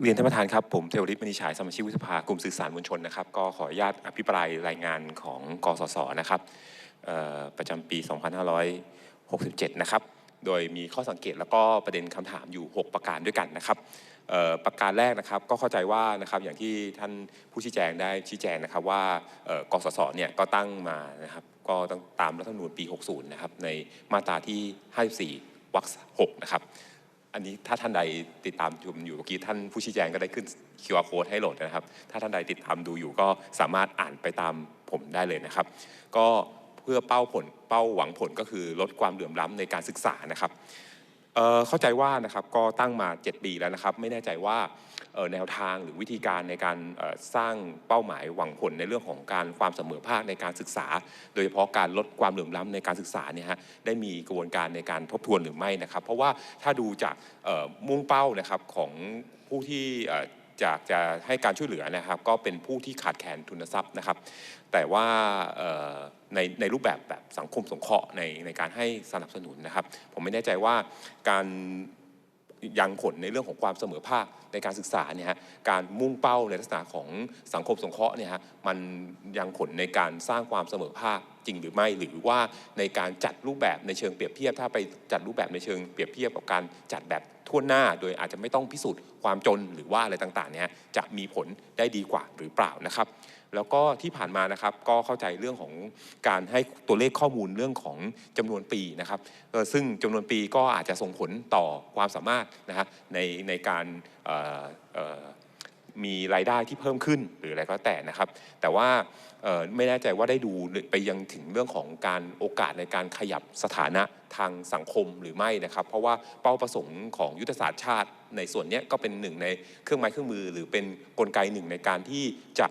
เรียนท่านประธานครับ ผมเทวริศมณีฉายสมาชิกวุฒิสภากลุ่มสื่อสารมวลชนนะครับ ก็ขออนุญาตอภิปรายรายงานของกสศนะครับประจำปี 2567 นะครับ โดยมีข้อสังเกตแล้วก็ประเด็นคำถามอยู่ 6 ประการด้วยกันนะครับประการแรกนะครับก็เข้าใจว่านะครับอย่างที่ท่านผู้ชี้แจงได้ชี้แจงนะครับว่ากสศเนี่ยก็ตั้งมานะครับก็ต้องตามรัฐธรรมนูญปี 60 นะครับในมาตราที่ 54 วรรค 6 นะครับ อันนี้ถ้าท่านใดติดตามชมอยู่เมื่อกี้ท่านผู้ชี้แจงก็ได้ขึ้น QR code ให้โหลดนะครับ ถ้าท่านใดติดตามดูอยู่ก็สามารถอ่านไปตามผมได้เลยนะครับ ก็เพื่อเป้าผลเป้าหวังผลก็คือลดความเหลื่อมล้ำในการศึกษานะครับเเข้าใจว่านะครับก็ตั้งมา 7 ปีแล้วนะครับ ไม่แน่ใจว่า แนวทางหรือวิธีการในการสร้างเป้าหมายหวังผลในเรื่องของการความเสมอภาคในการศึกษา โดยเฉพาะการลดความเหลื่อมล้ำในการศึกษาเนี่ยฮะได้มีกระบวนการในการทบทวนหรือไม่นะครับ เพราะว่าถ้าดูจากมุ่งเป้านะครับของผู้ที่อ่อจากจะให้การช่วยเหลือนะครับ ก็เป็นผู้ที่ขาดแคลนทุนทรัพย์นะครับ แต่ว่าในในรูปแบบแบบสังคมสงเคราะห์ในในการให้สนับสนุนนะครับ ผมไม่แน่ใจว่าการ ยังผลในเรื่องของความเสมอภาคในการศึกษาเนี่ยฮะการมุ่งเป้าในลักษณะของสังคมสงเคราะห์เนี่ยฮะมันยังผลในการสร้างความเสมอภาคจริงหรือไม่หรือว่าในการจัดรูปแบบในเชิงเปรียบเทียบ ถ้าไปจัดรูปแบบในเชิงเปรียบเทียบกับการจัดแบบทั่วหน้า โดยอาจจะไม่ต้องพิสูจน์ความจนหรือว่าอะไรต่างๆเนี่ยจะมีผลได้ดีกว่าหรือเปล่านะครับ แล้วก็ที่ผ่านมานะครับก็เข้าใจเรื่องของการให้ตัวเลขข้อมูลเรื่องของจำนวนปีนะครับซึ่งจำนวนปีก็อาจจะส่งผลต่อความสามารถนะฮะในในการมีรายได้ที่เพิ่มขึ้นหรืออะไรก็แต่นะครับ แต่ว่าไม่แน่ใจว่าได้ดูไปยังถึงเรื่องของการโอกาสในการขยับสถานะทางสังคมหรือไม่นะครับ เพราะว่าเป้าประสงค์ของยุทธศาสตร์ชาติ ในส่วนนี้ก็เป็นหนึ่งในเครื่องไม้เครื่องมือ หรือเป็นกลไกหนึ่งในการที่จะ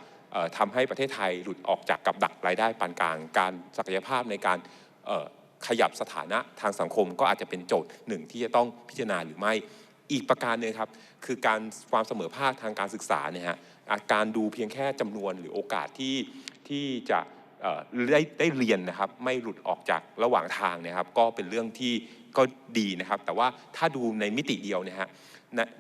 ทำให้ประเทศไทยหลุดออกจากกับดักรายได้ปานกลาง การศักยภาพในการขยับสถานะทางสังคมก็อาจจะเป็นโจทย์หนึ่งที่จะต้องพิจารณาหรือไม่ อีกประการหนึงครับคือการความเสมอภาคทางการศึกษาเนี่ยฮะการดูเพียงแค่จำนวนหรือโอกาสที่ที่จะ ได้ได้เรียนนะครับไม่หลุดออกจากระหว่างทางนะครับ ก็เป็นเรื่องที่ก็ดีนะครับ แต่ว่าถ้าดูในมิติเดียวนี่ยฮะ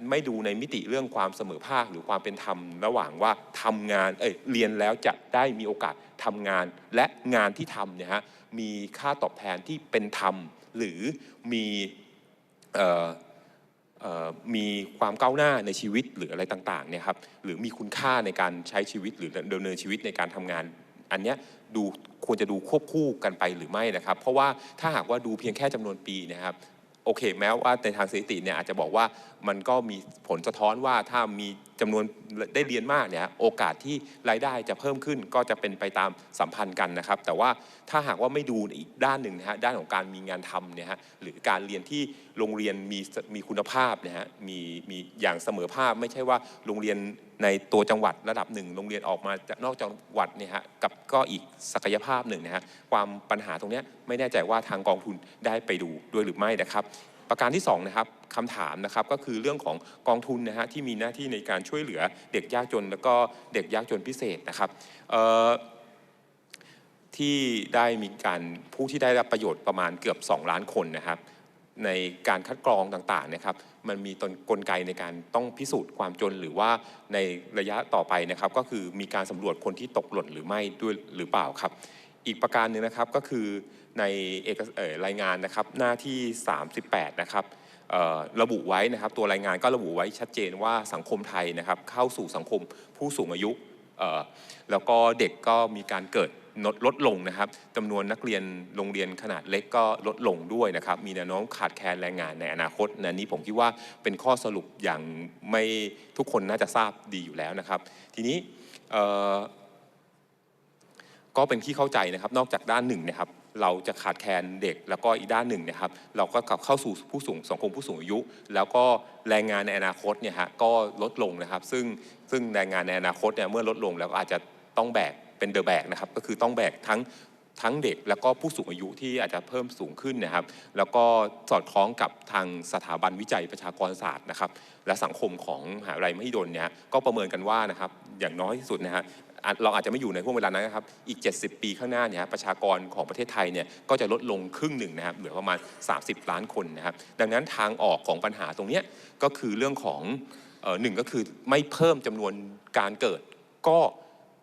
ไม่ดูในมิติเรื่องความเสมอภาคหรือความเป็นธรรมระหว่างว่าทำงานเอ้ยเรียนแล้วจะได้มีโอกาสทำงาน และงานที่ทำเนี่ยฮะมีค่าตอบแทนที่เป็นธรรม หรือมีมีความก้าวหน้าในชีวิตหรืออะไรต่างๆเนี่ยครับหรือมีคุณค่าในการใช้ชีวิตหรือดำเนินชีวิตในการทำงาน อันเนี้ยดูควรจะดูควบคู่กันไปหรือไม่นะครับ เพราะว่าถ้าหากว่าดูเพียงแค่จำนวนปีนะครับโอเค แม้ว่าในทางสถิติเนี่ยอาจจะบอกว่ามันก็มีผลสะท้อนว่าถ้ามี จำนวนได้เรียนมากเนี่ยโอกาสที่รายได้จะเพิ่มขึ้นก็จะเป็นไปตามสัมพันธ์กันนะครับ แต่ว่าถ้าหากว่าไม่ดูอีกด้านหนึ่งนะฮะด้านของการมีงานทำเนี่ยฮะหรือการเรียนที่โรงเรียนมีมีคุณภาพนะฮะมีมีอย่างเสมอภาพ ไม่ใช่ว่าโรงเรียนในตัวจังหวัดระดับหนึ่งโรงเรียนออกมาจากนอกจังหวัดเนี่ยฮะกับก็อีกศักยภาพหนึ่งนะฮะความปัญหาตรงเนี้ยไม่แน่ใจว่าทางกองทุนได้ไปดูด้วยหรือไม่นะครับ ประการที่2นะครับคำถามนะครับก็คือเรื่องของกองทุนนะฮะที่มีหน้าที่ในการช่วยเหลือเด็กยากจน แล้วก็เด็กยากจนพิเศษนะครับที่ได้มีการผู้ที่ได้รับประโยชน์ประมาณเกือบ 2 ล้านคนนะครับ ในการคัดกรองต่างๆนะครับ มันมีตนกลไกในการต้องพิสูจน์ความจนหรือว่าในระยะต่อไปนะครับ ก็คือมีการสำรวจคนที่ตกหล่นหรือไม่ด้วยหรือเปล่าครับ อีกประการหนึ่งนะครับก็คือในเอกเอรายงานนะครับหน้าที่ 38 นะครับระบุไว้นะครับตัวรายงานก็ระบุไว้ชัดเจนว่าสังคมไทยนะครับเข้าสู่สังคมผู้สูงอายุแล้วก็เด็กก็มีการเกิดลดลดลงนะครับจำนวนนักเรียนโรงเรียนขนาดเล็กก็ลดลงด้วยนะครับ มีแนวโน้มขาดแคลนแรงงานในอนาคตนะนี้ผมคิดว่าเป็นข้อสรุปอย่างไม่ทุกคนน่าจะทราบดีอยู่แล้วนะครับ ทีนี้ ก็เป็นที่เข้าใจนะครับ นอกจากด้านหนึ่งนะครับ เราจะขาดแคลนเด็กแล้วก็อีกด้านหนึ่งนะครับ เราก็กลับเข้าสู่ผู้สูงสังคมผู้สูงอายุ แล้วก็แรงงานในอนาคตเนี่ยฮะก็ลดลงนะครับ ซึ่งซึ่งแรงงานในอนาคตเนี่ยเมื่อลดลงแล้วก็อาจจะต้องแบกเป็นเดอะแบกนะครับ ก็คือต้องแบกทั้งทั้งเด็กแล้วก็ผู้สูงอายุที่อาจจะเพิ่มสูงขึ้นนะครับ แล้วก็สอดคล้องกับทางสถาบันวิจัยประชากรศาสตร์นะครับ และสังคมของมหาวิทยาลัยมหิดลเนี่ยก็ประเมินกันว่านะครับอย่างน้อยที่สุดนะฮะ เราอาจจะไม่อยู่ในห่วงเวลานั้นนะครับ อีก 70 ปีข้างหน้าเนี่ยประชากรของประเทศไทยเนี่ยก็จะลดลงครึ่งหนึ่งนะครับ เหลือประมาณ 30 ล้านคนนะครับ ดังนั้นทางออกของปัญหาตรงนี้ก็คือเรื่องของออหนึ่งก็คือไม่เพิ่มจำนวนการเกิด ก็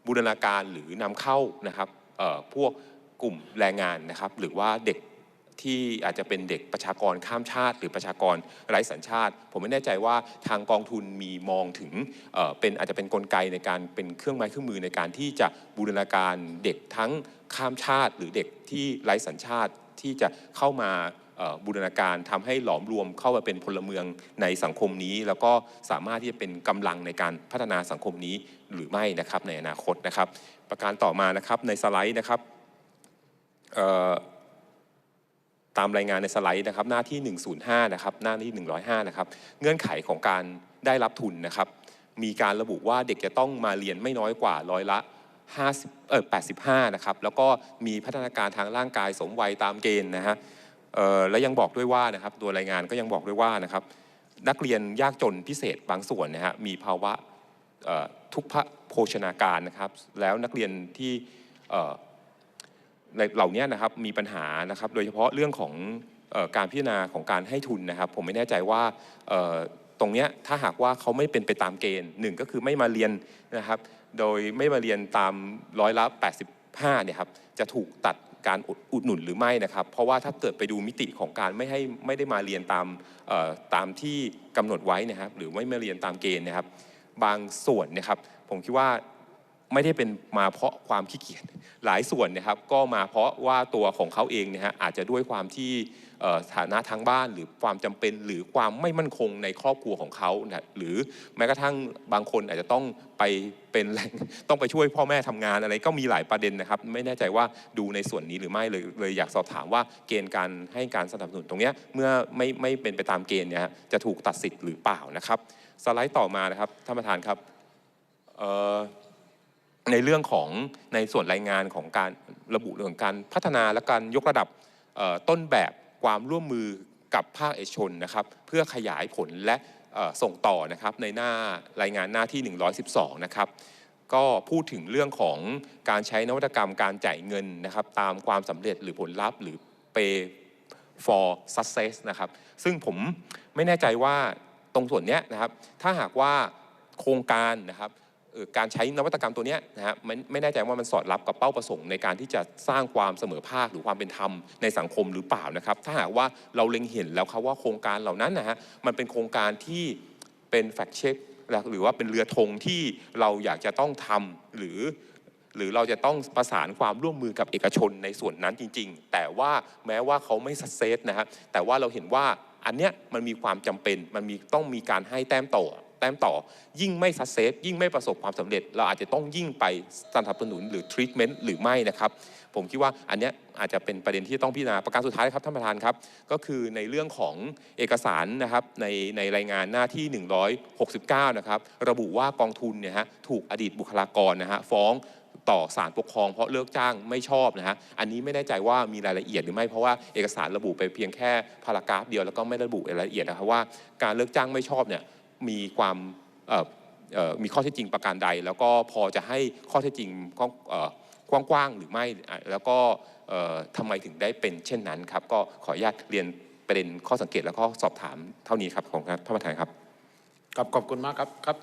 บูรณาการหรือนำเข้านะครับพวกกลุ่มแรงงานนะครับ หรือว่าเด็ก ที่อาจจะเป็นเด็กประชากรข้ามชาติ หรือประชากรไร้สัญชาติ ผมไม่แน่ใจว่าทางกองทุนมีมองถึงเป็นอาจจะเป็นนกลไกในการเป็นเครื่องไม้เครื่องมือในการที่จะบูรณาการเด็กทั้งข้ามชาติ หรือเด็กที่ไร้สัญชาติที่จะเข้ามาบูรณาการทำให้หลอมรวมเข้ามาเป็นพลเมืองในสังคมนี้ แล้วก็สามารถที่จะเป็นกำลังในการพัฒนาสังคมนี้หรือไม่นะครับในอนาคตนะครับ ประการต่อมานะครับในสไลด์นะครับ ตามรายงานในสไลด์นะครับหน้าที่ 105 นะครับหน้าที่ 105 นะครับเงื่อนไขของการได้รับทุนนะครับมีการระบุว่าเด็กจะต้องมาเรียนไม่น้อยกว่าร้อยละ50เออ85 นะครับ แล้วก็มีพัฒนาการทางร่างกายสมวัยตามเกณฑ์นะฮะเอ่อและยังบอกด้วยว่านะครับตัวรายงานก็ยังบอกด้วยว่านะครับนักเรียนยากจนพิเศษบางส่วนนะฮะมีภาวะทุกพโภชนาการนะครับ แล้วนักเรียนที่ ในเหล่านี้นะครับมีปัญหานะครับโดยเฉพาะเรื่องของออการพิจารณาของการให้ทุนนะครับ ผมไม่แน่ใจว่าตรงนี้ถ้าหากว่าเขาไม่เป็นไปตามเกณฑ์หนึ่งก็คือไม่มาเรียนนะครับโดยไม่มาเรียนตามร้อยละ 85เนี่ยครับจะถูกตัดการอุดอุดหนุนหรือไม่นะครับ เพราะว่าถ้าเกิดไปดูมิติของการไม่ให้ไม่ได้มาเรียนตามตามที่กำหนดไว้นะครับ หรือไม่มาเรียนตามเกณฑ์นะครับ บางส่วนนะครับ ผมคิดว่า ไม่ได้เป็นมาเพราะความขี้เกียจหลายส่วนนะครับก็มาเพราะว่าตัวของเขาเองนี่ยฮะอาจจะด้วยความที่ฐานะทางบ้าน หรือความจำเป็นหรือความไม่มั่นคงในครอบครัวของเขานะหรือแม้กระทั่งบางคนอาจจะต้องไปเป็นแรงต้องไปช่วยพ่อแม่ทำงานอะไรก็มีหลายประเด็นนะครับ ไม่แน่ใจว่าดูในส่วนนี้หรือไม่เลยเลยอยากสอบถามว่าเกณฑ์การให้การสนับสนุนตรงนี้เมื่อไม่ไม่เป็นไปตามเกณฑ์เนี่ยจะถูกตัดสิทธิ์หรือเปล่านะครับ สไลด์ต่อมานะครับท่านประธานครับเอ่อ ในเรื่องของในส่วนรายงานของการระบุเรื่องการพัฒนาและการยกระดับต้นแบบความร่วมมือกับภาคเอกชนนะครับ เพื่อขยายผลและส่งต่อนะครับในหน้ารายงานหน้าที่ 112 นะครับก็พูดถึงเรื่องของการใช้นวัตกรรมการจ่ายเงินนะครับ ตามความสำเร็จหรือผลลัพธ์หรือ pay for success นะครับ ซึ่งผมไม่แน่ใจว่าตรงส่วนนี้นะครับ ถ้าหากว่าโครงการนะครับ การใช้นวัตกรรมตัวนี้นะฮะไม่แน่ใจว่ามันสอดรับกับเป้าประสงค์ในการที่จะสร้างความเสมอภาคหรือความเป็นธรรมในสังคมหรือเปล่านะครับ ถ้าหากว่าเราเล็งเห็นแล้วครับว่าโครงการเหล่านั้นนะฮะมันเป็นโครงการที่เป็นแฟกเช็คหรือว่าเป็นเรือธงที่เราอยากจะต้องทำหรือ หรือเราจะต้องประสานความร่วมมือกับเอกชนในส่วนนั้นจริง ๆ แต่ว่าแม้ว่าเขาไม่สัเซสนะฮะแต่ว่าเราเห็นว่าอันเนี้ยมันมีความจำเป็นมันมีต้องมีการให้แต้มต่อ แต้มต่อ ยิ่งไม่สัเซสยิ่งไม่ประสบความสำเร็จ เราอาจจะต้องยิ่งไปสนับสนุนหรือทรีทเมนต์หรือไม่นะครับ ผมคิดว่าอันเนี้ยอาจจะเป็นประเด็นที่ต้องพิจารณาประการสุดท้ายครับท่านประธานครับ ก็คือในเรื่องของเอกสารนะครับในในรายงานหน้าที่ 169 นะครับ ระบุว่ากองทุนเนี่ยฮะถูกอดีตบุคลากรนะฮะฟ้องต่อศาลปกครองเพราะเลิกจ้างไม่ชอบนะฮะ อันนี้ไม่แน่ใจว่ามีรายละเอียดหรือไม่เพราะว่าเอกสารระบุไปเพียงแค่พารากราฟเดียวแล้วก็ไม่ระบุรายละเอียดนะครับว่าการเลิกจ้างไม่ชอบเนี่ย มีความมีข้อเท็จจริงประการใด แล้วก็พอจะให้ข้อเท็จจริงกว้างกว้างๆหรือไม่ แล้วก็ทำไมถึงได้เป็นเช่นนั้นครับ ก็ขออนุญาตเรียนประเด็นข้อสังเกตแล้วก็สอบถามเท่านี้ครับของท่านประธานครับครับขอบคุณมากครับครับ